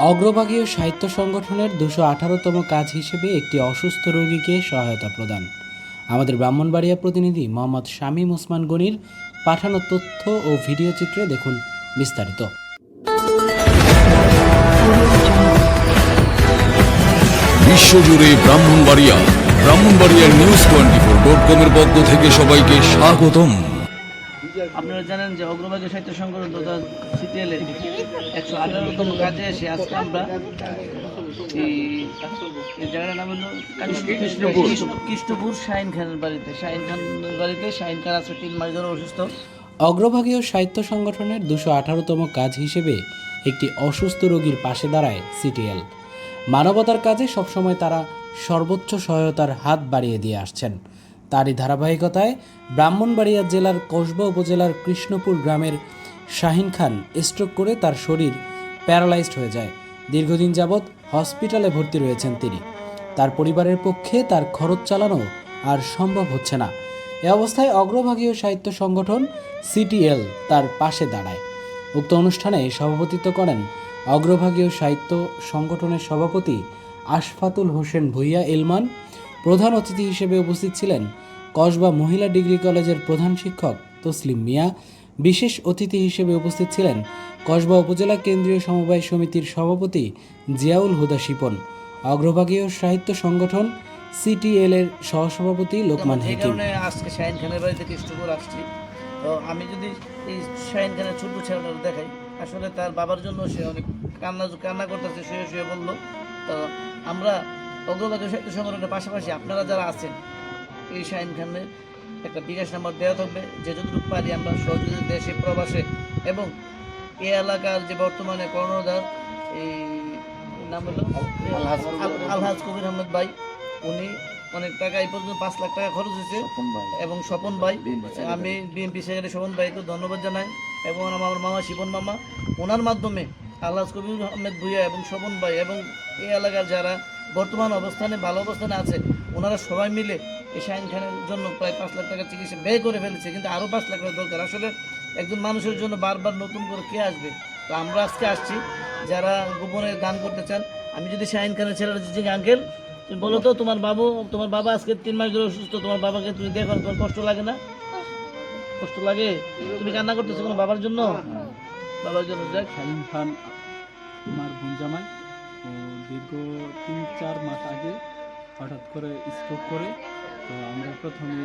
অগ্রভাগীয় সাহিত্য সংগঠনের দুশো আঠারোতম কাজ হিসেবে একটি অসুস্থ রোগীকে সহায়তা প্রদান। আমাদের ব্রাহ্মণবাড়িয়া প্রতিনিধি মোহাম্মদ শামীম ওসমান গনির পাঠানো তথ্য ও ভিডিও চিত্রে দেখুন বিস্তারিত। বিশ্বজুড়ে ব্রাহ্মণবাড়িয়া, ব্রাহ্মণবাড়িয়ার নিউজ টোয়েন্টি ফোর ডট কমের পক্ষ থেকে সবাইকে স্বাগতম। আপনারা জানেন যে অগ্রভাগী সাহিত্য সংগঠন তথা সিটিএলে একশো আঠারোতম কাজে এসে আজকে আমরা এই জায়গাটার নাম হলো কৃষ্ণপুর। শাহিন খানের বাড়িতে। শাহিন খানের বাড়িতে শাহিন খান আছে তিন মাস ধরে অসুস্থ। অগ্রভাগীয় সাহিত্য সংগঠনের দুশো আঠারোতম কাজ হিসেবে একটি অসুস্থ রোগীর পাশে দাঁড়ায় সিটিএল মানবতার কাজে সবসময় তারা সর্বোচ্চ সহায়তার হাত বাড়িয়ে দিয়ে আসছেন। তারই ধারাবাহিকতায় ব্রাহ্মণবাড়িয়া জেলার কসবা উপজেলার কৃষ্ণপুর গ্রামের শাহিন খান স্ট্রোক করে তার শরীর প্যারালাইজড হয়ে যায়। দীর্ঘদিন যাবৎ হসপিটালে ভর্তি রয়েছেন তিনি। তার পরিবারের পক্ষে তার খরচ চালানো আর সম্ভব হচ্ছে না। এ অবস্থায় অগ্রভাগীয় সাহিত্য সংগঠন সিটিএল তার পাশে দাঁড়ায়। উক্ত অনুষ্ঠানে সভাপতিত্ব করেন অগ্রভাগীয় সাহিত্য সংগঠনের সভাপতি আশফাতুল হোসেন ভুইয়া এলমান প্রধান অতিথি হিসেবে উপস্থিত ছিলেন কসবা মহিলা ডিগ্রি কলেজের প্রধান শিক্ষক তসলিম মিয়া। বিশেষ অতিথি হিসেবে উপস্থিত ছিলেন কসবা উপজেলা কেন্দ্রীয় সমবায় সমিতির সভাপতি জিয়াউল হুদা শিপন অগ্রভাগীয় সাহিত্য সংগঠন সিটিএল এর সহসভাপতি লোকমান হেকিম। আজকে শাহিন খানের বাড়িতে কৃষ্ণপুর আসছি। তো আমি যদি এই শাহিন খানের ছোট্ট ছেলেটা দেখাই আসলে তার বাবার জন্য সে অনেক কান্না কান্না করতেছে শুয়ে শুয়ে বলল। তো আমরা অগ্রগতি সাহিত্য সংগঠনের পাশাপাশি আপনারা যারা আছেন এই শাহিন খানের একটা বিকাশ নাম্বার দেওয়া থাকবে যে যতটুকু পারি আমরা সহযোগিতা দেশে প্রবাসে এবং এই এলাকার যে বর্তমানে কর্ণধার এই নাম হলো আল- আলহাজ কবির আহমেদ ভাই উনি অনেক টাকা এই পর্যন্ত পাঁচ লাখ টাকা খরচ হয়েছে। এবং স্বপন ভাই আমি বিএনপি সেক্রেটারি স্বপন ভাইকে ধন্যবাদ জানাই। এবং আমার মামা শিবন মামা ওনার মাধ্যমে আল্লাহ কবির আহমেদ ভুইয়া এবং স্বপন ভাই এবং এই এলাকার যারা বর্তমান অবস্থানে ভালো অবস্থানে আছে ওনারা সবাই মিলে এই শাহিন খানের জন্য প্রায় পাঁচ লাখ টাকা চিকিৎসা ব্যয় করে ফেলেছে কিন্তু আরও পাঁচ লাখ টাকা দরকার। আসলে একজন মানুষের জন্য বারবার নতুন করে কে আসবে? তো আমরা আজকে আসছি যারা গোপনে দান করতে চান আমি যদি শাহিন খানের ছেলেরা যে আঙ্কেল তুমি বলো তো তোমার বাবু তোমার বাবা আজকে তিন মাস ধরে অসুস্থ তোমার বাবাকে তুমি দেখো তোমার কষ্ট লাগে না? কষ্ট লাগে? তুমি কান্না করতেছো কোনো বাবার জন্য? বাবার জন্য যাক শাহিন খান আমার বোন জামাই। ও দীর্ঘ তিন, চার মাস আগে হঠাৎ করে স্ট্রোক করে, তো আমরা প্রথমে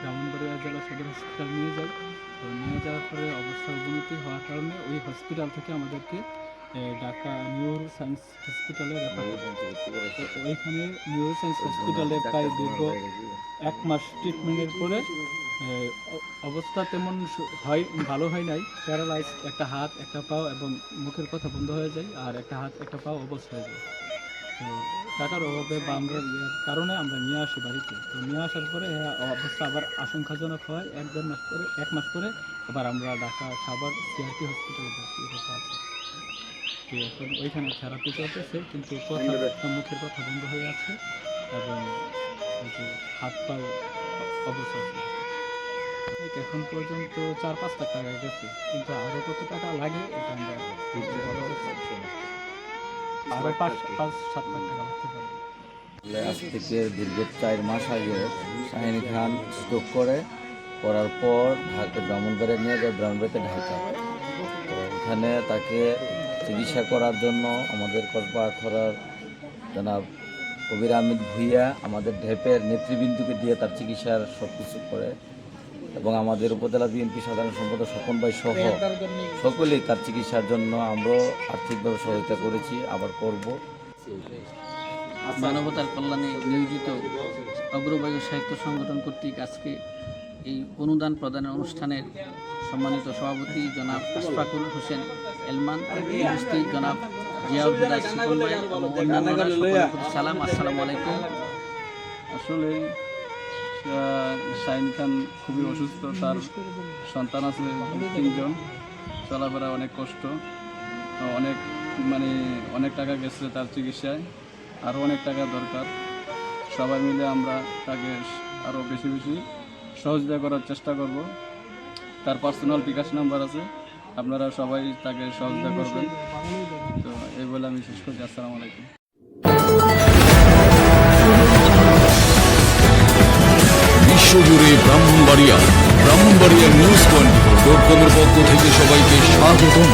ব্রাহ্মণবাড়িয়া জেলা সদর হসপিটাল নিয়ে যাই। তো নিয়ে যাওয়ার পরে অবস্থা অবনতি হওয়ার কারণে ওই হসপিটাল থেকে আমাদেরকে ঢাকা নিউরো সায়েন্স হসপিটালে রেফার তো ওইখানে নিউরো সায়েন্স হসপিটালে প্রায় দীর্ঘ এক মাস ট্রিটমেন্টের পরে অবস্থা তেমন হয় ভালো হয় নাই। প্যারালাইজ একটা হাত, একটা পাও এবং মুখের কথা বন্ধ হয়ে যায় আর একটা হাত, একটা পাও অবস্থ হয়ে যায়। তো টাকার অভাবে বা আমরা কারণে আমরা নিয়ে আসি বাড়িতে। তো নিয়ে আসার পরে এ অবস্থা আবার আশঙ্কাজনক হয়। এক দেড় মাস পরে, এক মাস পরে আবার আমরা ঢাকা সাভার সিআরটি হসপিটালে করতে আছি এখন ওইখানে থেরাপি চলতেছে, কিন্তু কথা মুখের কথা বন্ধ হয়ে আছে এবং হাত পাও অবস্থা আছে এই এখন পর্যন্ত চার পাঁচ লাখ টাকা গেছে। কিন্তু আরও কত টাকা লাগে এটা আমরা বলতে পারছি না। আরও পাঁচ পাঁচ সাত লাখ টাকা লাগতে পারে। আজ থেকে দীর্ঘ চার মাস আগে শাহিন খান স্ট্রোক করে করার পর ঢাকা ব্রাহ্মণবাড়িয়া নিয়ে যায় ব্রাহ্মণবাড়িতে ঢাকা। তো ওখানে তাকে চিকিৎসা করার জন্য আমাদের কসবা খরার জনাব কবির আহমেদ ভুইয়া আমাদের ঢেপের নেতৃবৃন্দকে দিয়ে তার চিকিৎসার সব কিছু করে এবং আমাদের উপজেলা বিএনপি সাধারণ সম্পাদক স্বপন ভাই সহ সকলেই তার চিকিৎসার জন্য আমরাও আর্থিকভাবে সহায়তা করেছি, আবার করব। মানবতার কল্যাণে নিয়োজিত অগ্রবায়ু সাহিত্য সংগঠন কর্তৃক আজকে এই অনুদান প্রদানের অনুষ্ঠানের সম্মানিত সভাপতি জনাব আশফাকুল হোসেন এলমান জনাব সালাম আসসালামু আলাইকুম। আসলে শাহিন খান খুবই অসুস্থ তার সন্তান আছে তিনজন। চলাফেরা অনেক কষ্ট অনেক মানে অনেক টাকা গেছে তার চিকিৎসায় আরও অনেক টাকা দরকার। সবাই মিলে আমরা তাকে আরও বেশি বেশি সহযোগিতা করার চেষ্টা করব। তার পার্সোনাল বিকাশ নাম্বার আছে। আপনারা সবাই তাকে সহযোগিতা করবেন। তো এই বলে আমি শেষ করছি। আসসালামু আলাইকুম। বিশ্বজুড়ে Brahmanbaria Brahmanbaria news twenty four dot কমের পক্ষ থেকে সবাইকে স্বাগতম।